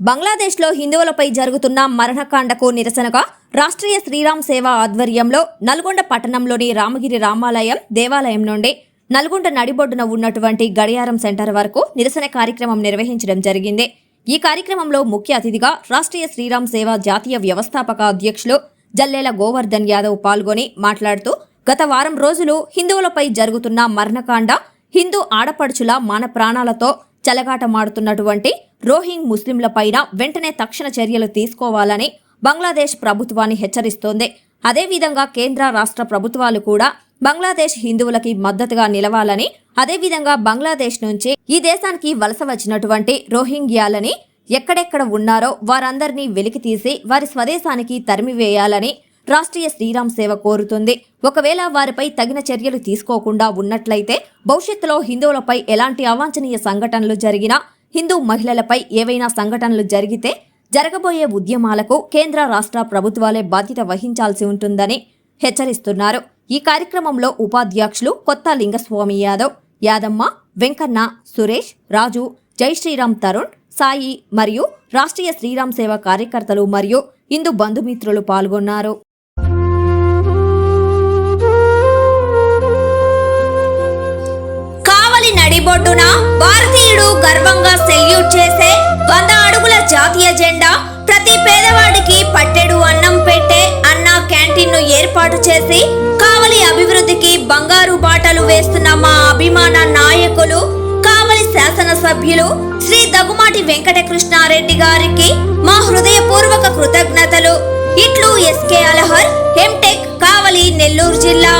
బంగ్లాదేశ్లో హిందువులపై జరుగుతున్న మరణకాండకు నిరసనగా రాష్ట్రీయ శ్రీరామ్ సేవ ఆధ్వర్యంలో నల్గొండ పట్టణంలోని రామగిరి రామాలయం దేవాలయం నుండి నల్గొండ నడిబొడ్డున ఉన్నటువంటి గడియారం సెంటర్ వరకు నిరసన కార్యక్రమం నిర్వహించడం జరిగింది. ఈ కార్యక్రమంలో ముఖ్య అతిథిగా రాష్ట్రీయ శ్రీరామ్ సేవ జాతీయ వ్యవస్థాపక అధ్యక్షులు జల్లేల గోవర్ధన్ యాదవ్ పాల్గొని మాట్లాడుతూ గత వారం రోజులు హిందువులపై జరుగుతున్న మరణకాండ హిందూ ఆడపడుచుల మాన ప్రాణాలతో చెలగాటమాడుతున్నటువంటి రోహింగ్ ముస్లింలపైన వెంటనే తక్షణ చర్యలు తీసుకోవాలని బంగ్లాదేశ్ ప్రభుత్వాన్ని హెచ్చరిస్తోంది. అదేవిధంగా కేంద్ర రాష్ట్ర ప్రభుత్వాలు కూడా బంగ్లాదేశ్ హిందువులకి మద్దతుగా నిలవాలని అదేవిధంగా బంగ్లాదేశ్ నుంచి ఈ దేశానికి వలస వచ్చినటువంటి రోహింగ్యాలని ఎక్కడెక్కడ ఉన్నారో వారందరినీ వెలికి తీసి వారి స్వదేశానికి తరిమివేయాలని రాష్ట్రీయ శ్రీరామ్ సేవ కోరుతుంది. ఒకవేళ వారిపై తగిన చర్యలు తీసుకోకుండా ఉన్నట్లయితే భవిష్యత్తులో హిందువులపై ఎలాంటి అవాంఛనీయ సంఘటనలు జరిగినా హిందూ మహిళలపై ఏవైనా సంఘటనలు జరిగితే జరగబోయే ఉద్యమాలకు కేంద్ర రాష్ట్ర ప్రభుత్వాలే బాధ్యత వహించాల్సి ఉంటుందని హెచ్చరిస్తున్నారు. ఈ కార్యక్రమంలో ఉపాధ్యక్షులు కొత్త లింగస్వామి యాదవ్ యాదమ్మ వెంకన్న సురేష్ రాజు జై శ్రీరామ్ తరుణ్ సాయి మరియు రాష్ట్రీయ శ్రీరామ్ సేవ కార్యకర్తలు మరియు హిందూ బంధుమిత్రులు పాల్గొన్నారు. ఒడ్డున భారతీయుడు గర్వంగా సెల్యూట్ చేసే వంద అడుగుల జాతీయ జెండా ప్రతి పేదవాడికి పట్టెడు అన్నం పెట్టే అన్న క్యాంటీన్ను ఏర్పాటు చేసి కావలి అభివృద్ధికి బంగారు బాటలు వేస్తున్న మా అభిమాన నాయకులు కావలి శాసనసభ్యులు శ్రీ దగ్గుమాటి వెంకటకృష్ణారెడ్డి గారికి మా హృదయపూర్వక కృతజ్ఞతలు. ఇట్లు S K Alahar M Tech Kavali Nellore జిల్లా.